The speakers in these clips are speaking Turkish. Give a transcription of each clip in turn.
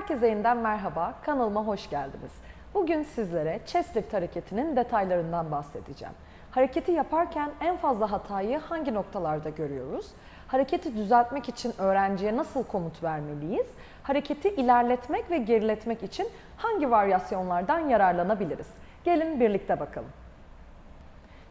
Herkese yeniden merhaba, kanalıma hoş geldiniz. Bugün sizlere chest lift hareketinin detaylarından bahsedeceğim. Hareketi yaparken en fazla hatayı hangi noktalarda görüyoruz? Hareketi düzeltmek için öğrenciye nasıl komut vermeliyiz? Hareketi ilerletmek ve geriletmek için hangi varyasyonlardan yararlanabiliriz? Gelin birlikte bakalım.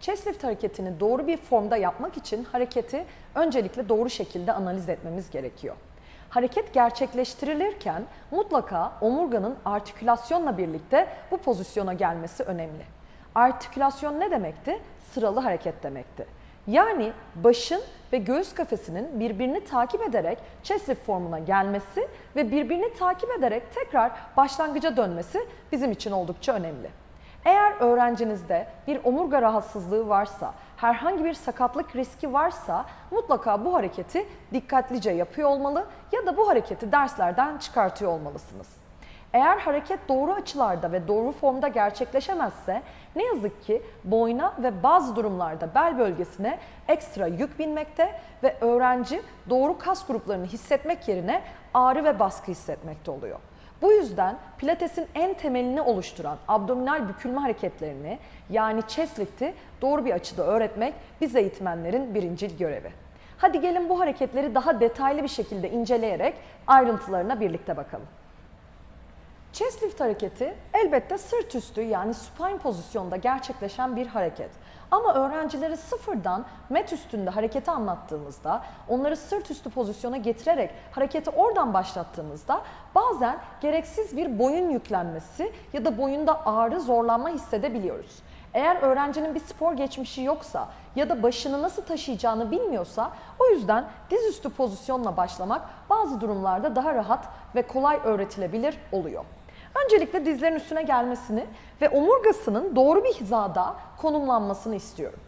Chest lift hareketini doğru bir formda yapmak için hareketi öncelikle doğru şekilde analiz etmemiz gerekiyor. Hareket gerçekleştirilirken mutlaka omurganın artikülasyonla birlikte bu pozisyona gelmesi önemli. Artikülasyon ne demekti? Sıralı hareket demekti. Yani başın ve göğüs kafesinin birbirini takip ederek chest formuna gelmesi ve birbirini takip ederek tekrar başlangıca dönmesi bizim için oldukça önemli. Eğer öğrencinizde bir omurga rahatsızlığı varsa, herhangi bir sakatlık riski varsa mutlaka bu hareketi dikkatlice yapıyor olmalı ya da bu hareketi derslerden çıkartıyor olmalısınız. Eğer hareket doğru açılarda ve doğru formda gerçekleşemezse ne yazık ki boyna ve bazı durumlarda bel bölgesine ekstra yük binmekte ve öğrenci doğru kas gruplarını hissetmek yerine ağrı ve baskı hissetmekte oluyor. Bu yüzden pilatesin en temelini oluşturan abdominal bükülme hareketlerini yani chest lift'i doğru bir açıda öğretmek biz eğitmenlerin birincil görevi. Hadi gelin bu hareketleri daha detaylı bir şekilde inceleyerek ayrıntılarına birlikte bakalım. Chest lift hareketi elbette sırt üstü yani supine pozisyonda gerçekleşen bir hareket. Ama öğrencileri sıfırdan met üstünde hareketi anlattığımızda, onları sırt üstü pozisyona getirerek hareketi oradan başlattığımızda bazen gereksiz bir boyun yüklenmesi ya da boyunda ağrı, zorlanma hissedebiliyoruz. Eğer öğrencinin bir spor geçmişi yoksa ya da başını nasıl taşıyacağını bilmiyorsa o yüzden dizüstü pozisyonla başlamak bazı durumlarda daha rahat ve kolay öğretilebilir oluyor. Öncelikle dizlerin üstüne gelmesini ve omurgasının doğru bir hizada konumlanmasını istiyorum.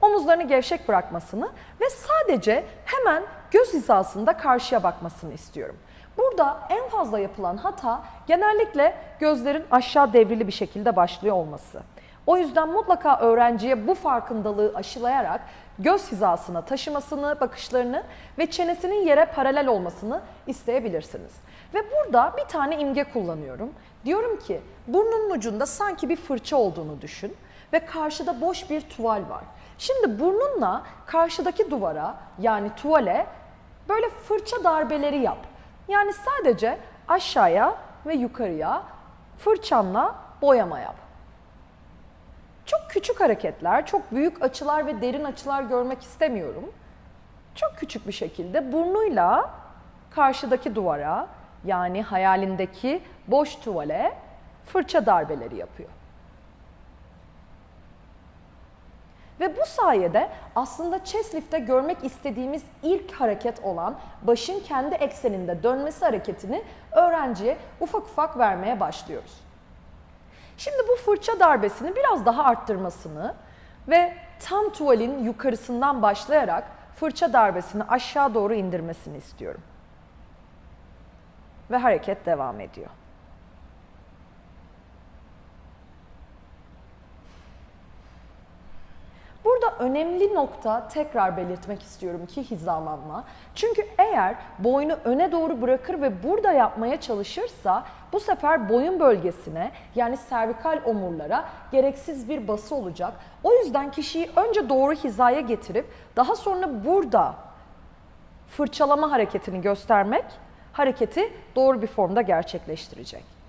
Omuzlarını gevşek bırakmasını ve sadece hemen göz hizasında karşıya bakmasını istiyorum. Burada en fazla yapılan hata genellikle gözlerin aşağı devrili bir şekilde başlıyor olması. O yüzden mutlaka öğrenciye bu farkındalığı aşılayarak göz hizasına taşımasını, bakışlarını ve çenesinin yere paralel olmasını isteyebilirsiniz. Ve burada bir tane imge kullanıyorum. Diyorum ki burnunun ucunda sanki bir fırça olduğunu düşün ve karşıda boş bir tuval var. Şimdi burnunla karşıdaki duvara yani tuvale böyle fırça darbeleri yap. Yani sadece aşağıya ve yukarıya fırçanla boyama yap. Çok küçük hareketler, çok büyük açılar ve derin açılar görmek istemiyorum. Çok küçük bir şekilde burnuyla karşıdaki duvara yani hayalindeki boş tuvale fırça darbeleri yapıyor. Ve bu sayede aslında chest lift'te görmek istediğimiz ilk hareket olan başın kendi ekseninde dönmesi hareketini öğrenciye ufak ufak vermeye başlıyoruz. Şimdi bu fırça darbesini biraz daha arttırmasını ve tam tuvalin yukarısından başlayarak fırça darbesini aşağı doğru indirmesini istiyorum. Ve hareket devam ediyor. Burada önemli nokta tekrar belirtmek istiyorum ki hizalanma. Çünkü eğer boynu öne doğru bırakır ve burada yapmaya çalışırsa bu sefer boyun bölgesine yani servikal omurlara gereksiz bir bası olacak. O yüzden kişiyi önce doğru hizaya getirip daha sonra burada fırçalama hareketini göstermek hareketi doğru bir formda gerçekleştirecek.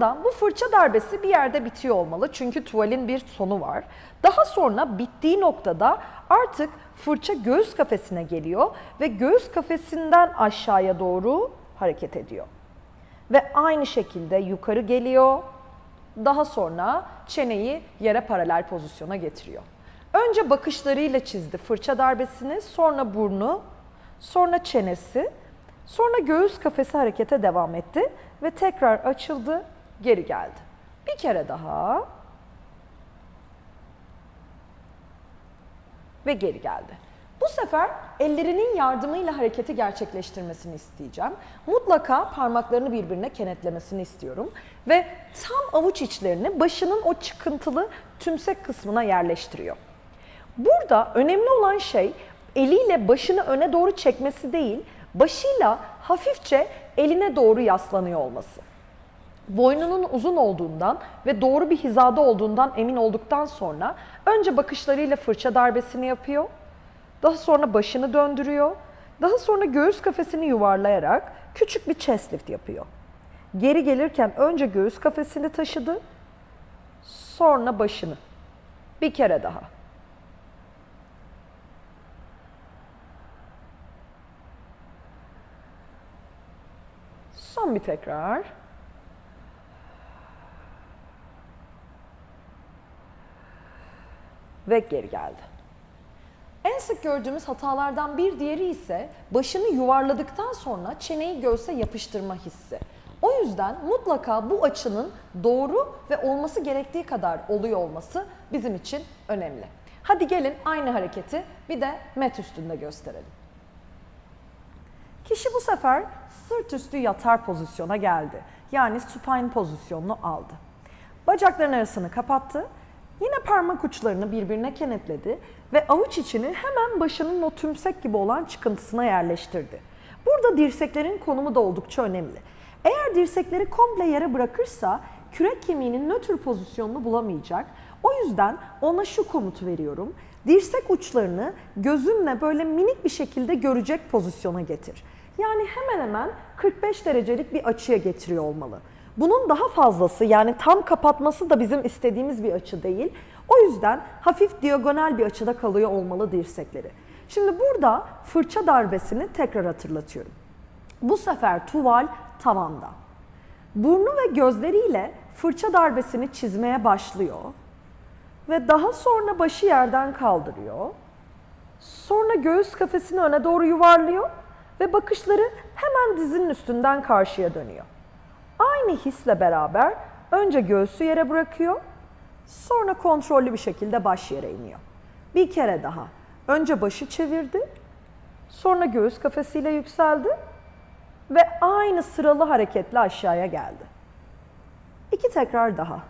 Ardından bu fırça darbesi bir yerde bitiyor olmalı çünkü tuvalin bir sonu var. Daha sonra bittiği noktada artık fırça göğüs kafesine geliyor ve göğüs kafesinden aşağıya doğru hareket ediyor. Ve aynı şekilde yukarı geliyor. Daha sonra çeneyi yere paralel pozisyona getiriyor. Önce bakışlarıyla çizdi fırça darbesini, sonra burnu, sonra çenesi, sonra göğüs kafesi harekete devam etti ve tekrar açıldı, geri geldi. Bir kere daha. Ve geri geldi. Bu sefer ellerinin yardımıyla hareketi gerçekleştirmesini isteyeceğim. Mutlaka parmaklarını birbirine kenetlemesini istiyorum. Ve tam avuç içlerini başının o çıkıntılı tümsek kısmına yerleştiriyor. Burada önemli olan şey eliyle başını öne doğru çekmesi değil, başıyla hafifçe eline doğru yaslanıyor olması. Boynunun uzun olduğundan ve doğru bir hizada olduğundan emin olduktan sonra önce bakışlarıyla fırça darbesini yapıyor. Daha sonra başını döndürüyor. Daha sonra göğüs kafesini yuvarlayarak küçük bir chest lift yapıyor. Geri gelirken önce göğüs kafesini taşıdı, sonra başını. Bir kere daha. Son bir tekrar. Ve geri geldi. En sık gördüğümüz hatalardan bir diğeri ise başını yuvarladıktan sonra çeneyi göğse yapıştırma hissi. O yüzden mutlaka bu açının doğru ve olması gerektiği kadar oluyor olması bizim için önemli. Hadi gelin aynı hareketi bir de mat üstünde gösterelim. Kişi bu sefer sırt üstü yatar pozisyona geldi. Yani supine pozisyonunu aldı. Bacakların arasını kapattı. Yine parmak uçlarını birbirine kenetledi ve avuç içini hemen başının o tümsek gibi olan çıkıntısına yerleştirdi. Burada dirseklerin konumu da oldukça önemli. Eğer dirsekleri komple yere bırakırsa kürek kemiğinin nötr pozisyonunu bulamayacak. O yüzden ona şu komutu veriyorum. Dirsek uçlarını gözünle böyle minik bir şekilde görecek pozisyona getir. Yani hemen hemen 45 derecelik bir açıya getiriyor olmalı. Bunun daha fazlası yani tam kapatması da bizim istediğimiz bir açı değil. O yüzden hafif diagonal bir açıda kalıyor olmalı dirsekleri. Şimdi burada fırça darbesini tekrar hatırlatıyorum. Bu sefer tuval tavanda. Burnu ve gözleriyle fırça darbesini çizmeye başlıyor. Ve daha sonra başı yerden kaldırıyor. Sonra göğüs kafesini öne doğru yuvarlıyor ve bakışları hemen dizinin üstünden karşıya dönüyor. Aynı hisle beraber önce göğsü yere bırakıyor, sonra kontrollü bir şekilde baş yere iniyor. Bir kere daha. Önce başı çevirdi, sonra göğüs kafesiyle yükseldi ve aynı sıralı hareketle aşağıya geldi. İki tekrar daha.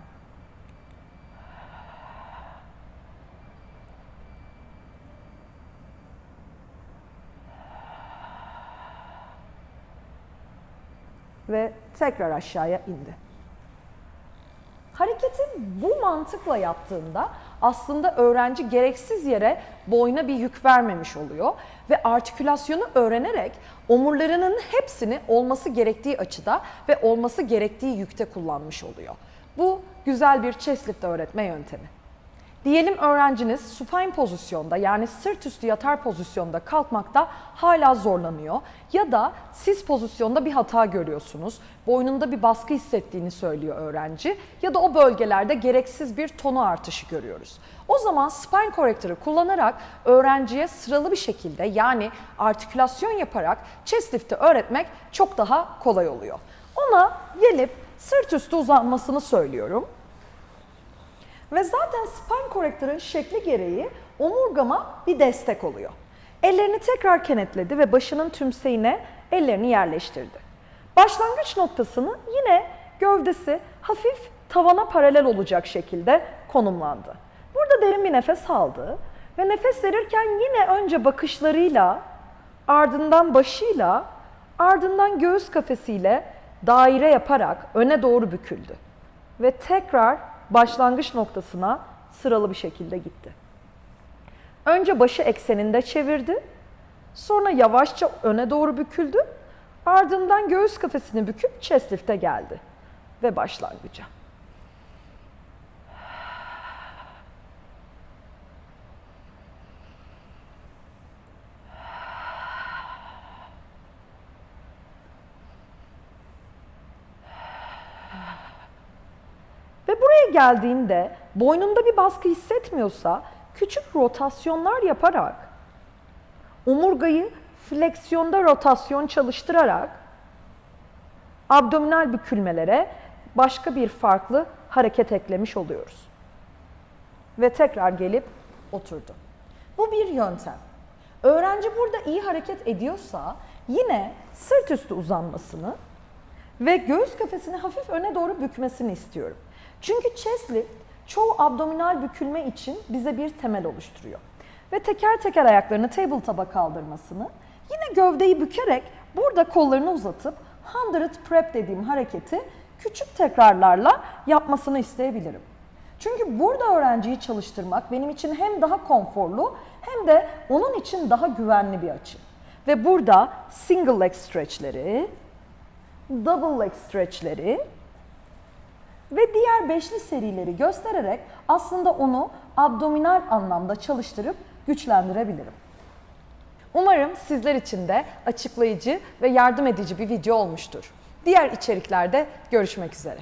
Ve tekrar aşağıya indi. Hareketi bu mantıkla yaptığında aslında öğrenci gereksiz yere boyuna bir yük vermemiş oluyor ve artikülasyonu öğrenerek omurlarının hepsini olması gerektiği açıda ve olması gerektiği yükte kullanmış oluyor. Bu güzel bir chest öğretme yöntemi. Diyelim öğrenciniz supine pozisyonda yani sırt üstü yatar pozisyonda kalkmakta hala zorlanıyor ya da siz pozisyonda bir hata görüyorsunuz. Boynunda bir baskı hissettiğini söylüyor öğrenci ya da o bölgelerde gereksiz bir tonu artışı görüyoruz. O zaman spine corrector'ı kullanarak öğrenciye sıralı bir şekilde yani artikülasyon yaparak chest lift'i öğretmek çok daha kolay oluyor. Ona gelip sırt üstü uzanmasını söylüyorum. Ve zaten spine corrector'ın şekli gereği omurgama bir destek oluyor. Ellerini tekrar kenetledi ve başının tümseyine ellerini yerleştirdi. Başlangıç noktasını yine gövdesi hafif tavana paralel olacak şekilde konumlandı. Burada derin bir nefes aldı ve nefes verirken yine önce bakışlarıyla, ardından başıyla, ardından göğüs kafesiyle daire yaparak öne doğru büküldü. Ve tekrar başlangıç noktasına sıralı bir şekilde gitti. Önce başı ekseninde çevirdi, sonra yavaşça öne doğru büküldü, ardından göğüs kafesini büküp chest geldi ve başlangıca. Ve buraya geldiğinde boynunda bir baskı hissetmiyorsa küçük rotasyonlar yaparak omurgayı fleksiyonda rotasyon çalıştırarak abdominal bükülmelere başka bir farklı hareket eklemiş oluyoruz. Ve tekrar gelip oturdu. Bu bir yöntem. Öğrenci burada iyi hareket ediyorsa yine sırt üstü uzanmasını ve göğüs kafesini hafif öne doğru bükmesini istiyorum. Çünkü chest lift çoğu abdominal bükülme için bize bir temel oluşturuyor. Ve teker teker ayaklarını tabletop'a kaldırmasını, yine gövdeyi bükerek burada kollarını uzatıp 100 prep dediğim hareketi küçük tekrarlarla yapmasını isteyebilirim. Çünkü burada öğrenciyi çalıştırmak benim için hem daha konforlu hem de onun için daha güvenli bir açı. Ve burada single leg stretchleri, double leg stretchleri ve diğer beşli serileri göstererek aslında onu abdominal anlamda çalıştırıp güçlendirebilirim. Umarım sizler için de açıklayıcı ve yardım edici bir video olmuştur. Diğer içeriklerde görüşmek üzere.